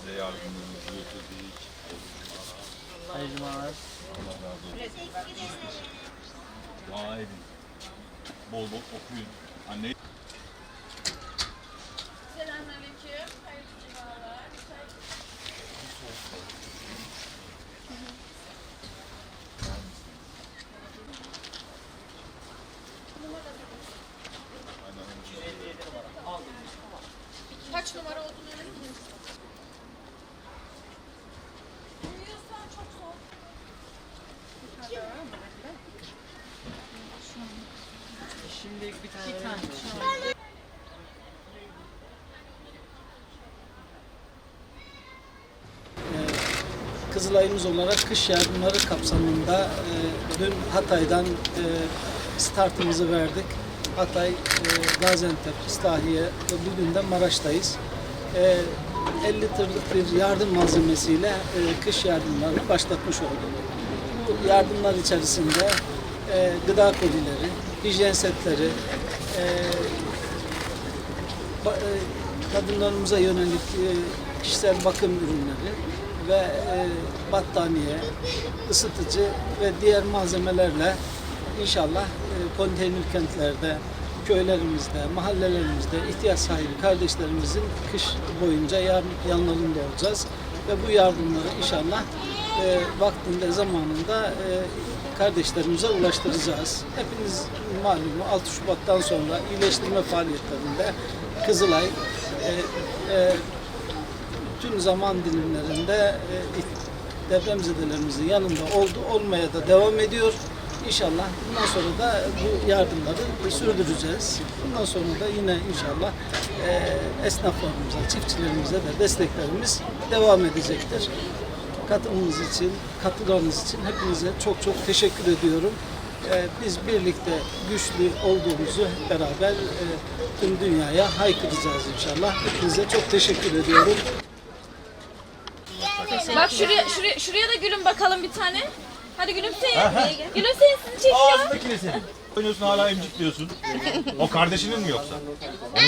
Size yardımlarınızı getirdik. Hayırlı cumalar. Allah razı olsun. Dua edin. Bol bol okuyun. Anne Şimdi bir tane, bir tane. Kızılay'ımız olarak kış yardımları kapsamında e, dün Hatay'dan e, startımızı verdik. Hatay, e, Gaziantep, İslahiye ve bugün de Maraş'tayız. E, 50 tırlık bir yardım malzemesiyle e, kış yardımlarını başlatmış olduk. Bu yardımlar içerisinde e, gıda kolileri, hijyen setleri, e, e, kadınlarımıza yönelik e, kişisel bakım ürünleri ve e, battaniye, ısıtıcı ve diğer malzemelerle inşallah e, konteyner kentlerde, köylerimizde, mahallelerimizde ihtiyaç sahibi kardeşlerimizin kış boyunca yan, yanlarında olacağız. Ve bu yardımları inşallah e, vaktinde, zamanında e, kardeşlerimize ulaştıracağız. Hepiniz malumu 6 Şubat'tan sonra iyileştirme faaliyetlerinde Kızılay e, e, tüm zaman dilimlerinde e, depremzedelerimizin yanında oldu, olmaya da devam ediyor. İnşallah bundan sonra da bu yardımları sürdüreceğiz. Bundan sonra da yine inşallah e, esnaflarımıza, çiftçilerimize de desteklerimiz devam edecektir. Katılımınız için, katılarınız için hepinize çok çok teşekkür ediyorum. E, biz birlikte güçlü olduğumuzu hep beraber e, tüm dünyaya haykıracağız inşallah. Hepinize çok teşekkür ediyorum. Bak şuraya, şuraya, şuraya da gülün bakalım bir tane. Hadi gülümseyin. Gülümseyin sizi çekiyor. Ağzındaki ne senin? Oynuyorsun hala emcik diyorsun. O kardeşinin mi yoksa? Onun